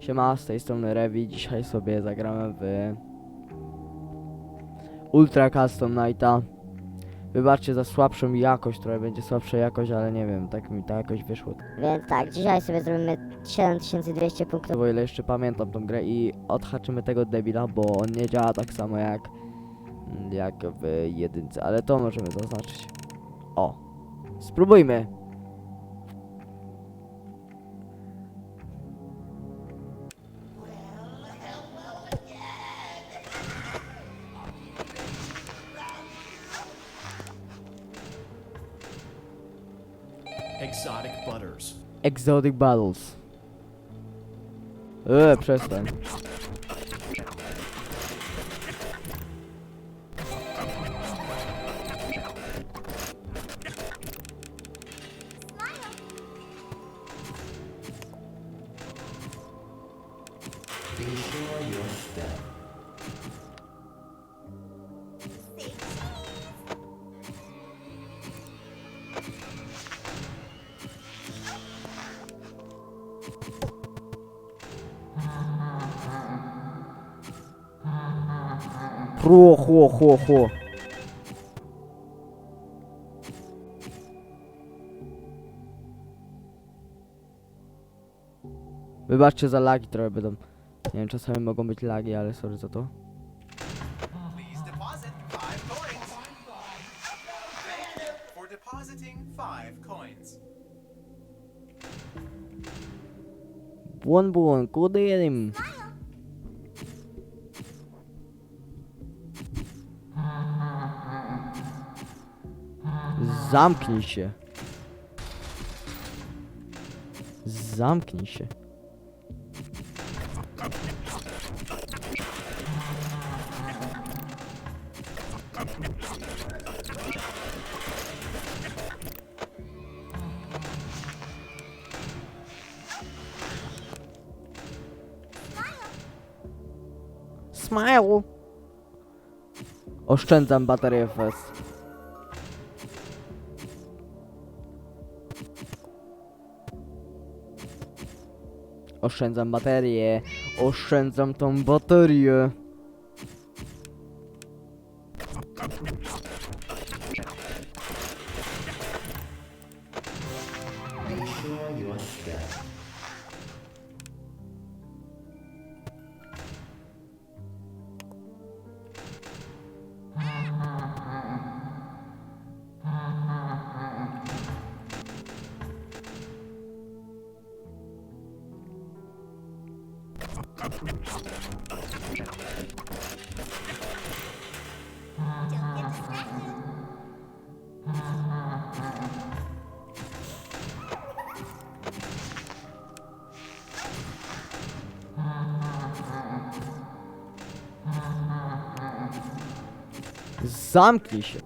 Siema, z tej strony Revi. Dzisiaj sobie zagramy w Ultra Custom Nighta. Wybaczcie za słabszą jakość, trochę będzie słabsza jakość, ale nie wiem, tak mi ta jakoś wyszło. Więc tak, dzisiaj sobie zrobimy 7200 punktów. O ile jeszcze pamiętam tą grę i odhaczymy tego debila, bo on nie działa tak samo jak jak w jedynce, ale to możemy zaznaczyć. O, spróbujmy. Exotic butters. Exotic bottles. Eee, przestań. Be sure. Хро, хо, хо, хо. Wybaczcie za lagi trochę będą. Nie wiem, czasami mogą być lagi, ale sorry za to. Please deposit five coins. Zamknij się. Zamknij się. Smile. Oszczędzam baterię w Oszczędzam baterię. Oszczędzam tą baterię. Zamknij się.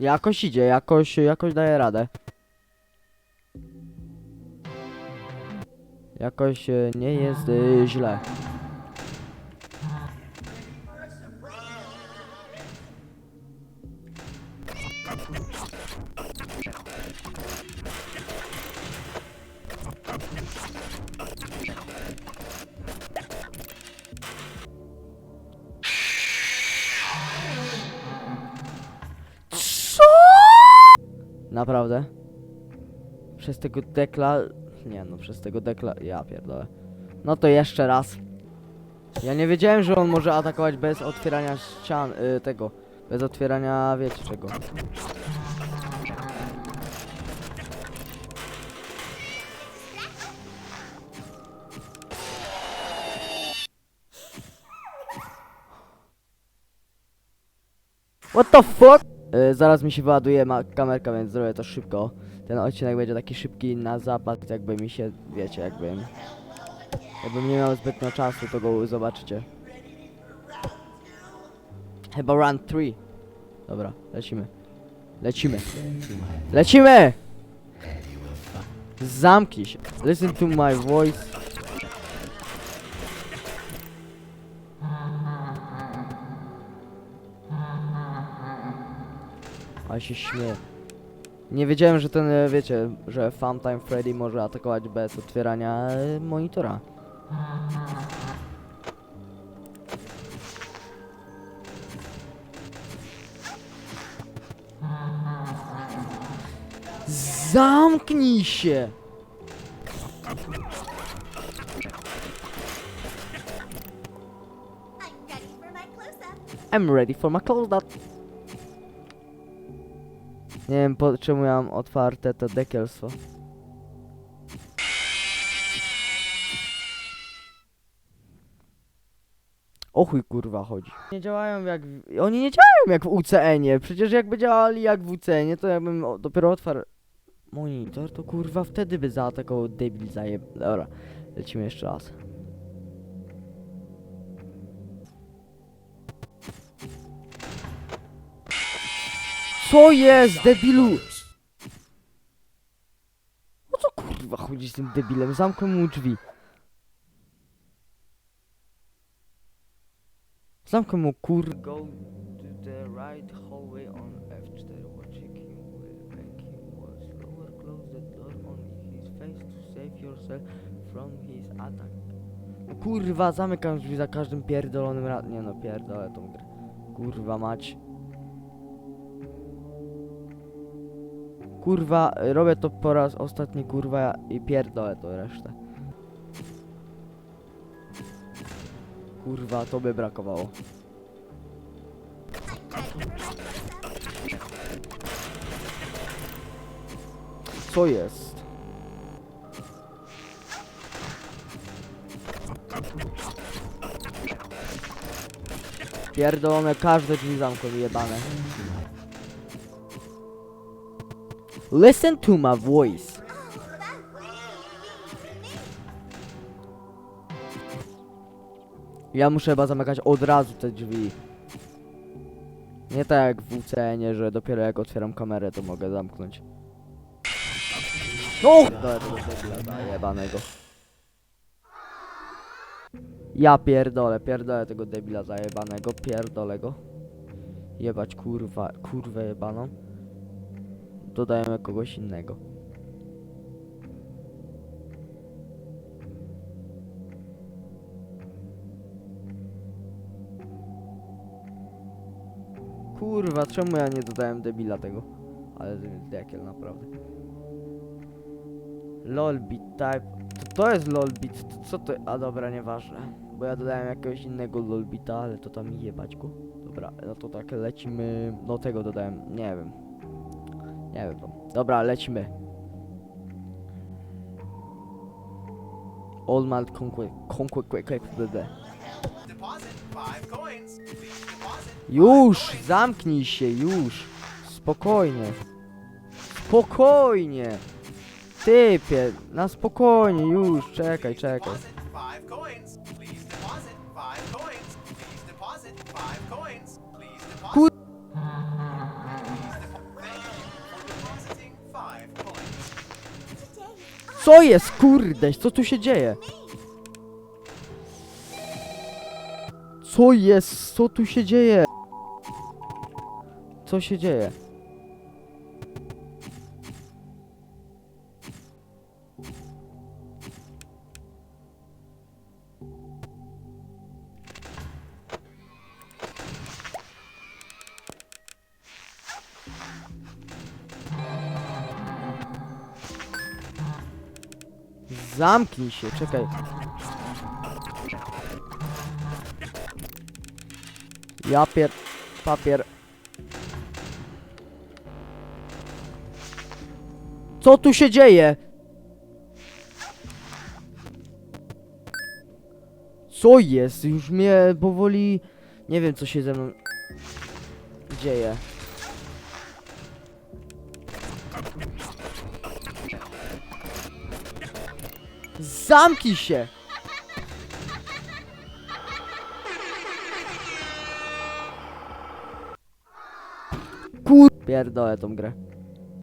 Jakoś idzie, jakoś, jakoś daje radę. Jakoś e, nie jest e, źle. Naprawdę? Przez tego dekla... Nie no, przez tego dekla... Ja pierdolę. No to jeszcze raz. Ja nie wiedziałem, że on może atakować bez otwierania ścian... Y, tego. Bez otwierania... wiecie czego. What the fuck? Y, zaraz mi się wyładuje ma kamerka, więc zrobię to szybko. Ten odcinek będzie taki szybki na zapad, jakby mi się, wiecie, jakbym... Jakbym nie miał zbytnio czasu, to go zobaczycie. Chyba run 3. Dobra, lecimy. Lecimy. Lecimy! Zamknij się. Listen to my voice. A się śmieję. Nie wiedziałem, że ten, e, wiecie, że Funtime Freddy może atakować bez otwierania e, monitora. Zamknij się! I'm ready for my close-up. Nie wiem po czemu ja mam otwarte to dekielstwo. O chuj kurwa chodzi. Nie działają jak... W... Oni nie działają jak w UCN-ie. Przecież jakby działali jak w UCN-ie, to jakbym dopiero otwarł monitor, to kurwa wtedy by zaatakował debil zajeb... Dobra, lecimy jeszcze raz. Co jest, debilu? O co kurwa chodzi z tym debilem? Zamknę mu drzwi. Zamknę mu kur... Go to the right hallway on F4. Watching him will make him worse. Lower close the door on his face to save yourself from his attack. Kurwa, zamykam drzwi za każdym pierdolonym razem. Nie no, pierdolę tą grę. Kurwa mać. Kurwa, robię to po raz ostatni, kurwa, i pierdolę to resztę. Kurwa, to by brakowało. Co jest? Pierdolone, każde drzwi zamknął jebane. Listen to my voice. Ja muszę chyba zamykać od razu te drzwi. Nie tak jak w UCN-ie, że dopiero jak otwieram kamerę, to mogę zamknąć. No! Tego debila zajebanego. Ja pierdolę, pierdolę tego debila zajebanego, pierdolę go. Jebać kurwa, kurwę jebaną. Dodajemy kogoś innego. Kurwa, czemu ja nie dodałem debila tego? Ale dekiel naprawdę. Lolbit type. To, to jest lolbit. To, co to? A dobra, nieważne. Bo ja dodałem jakiegoś innego lolbita, ale to tam jebać go. Dobra, no to tak lecimy. No tego dodałem, nie wiem. Nie wiem tam. Dobra, lecimy. All malt conquest. Już! Zamknij się, już! Spokojnie. Spokojnie! Typie, na spokojnie, już, czekaj, czekaj. Co jest, kurde, co tu się dzieje? Co jest, co tu się dzieje? Co się dzieje? Zamknij się, czekaj. Ja pier... papier. Co tu się dzieje? Co jest? Już mnie powoli... Nie wiem co się ze mną... dzieje. Zamknij się! Kur... Pierdolę tą grę.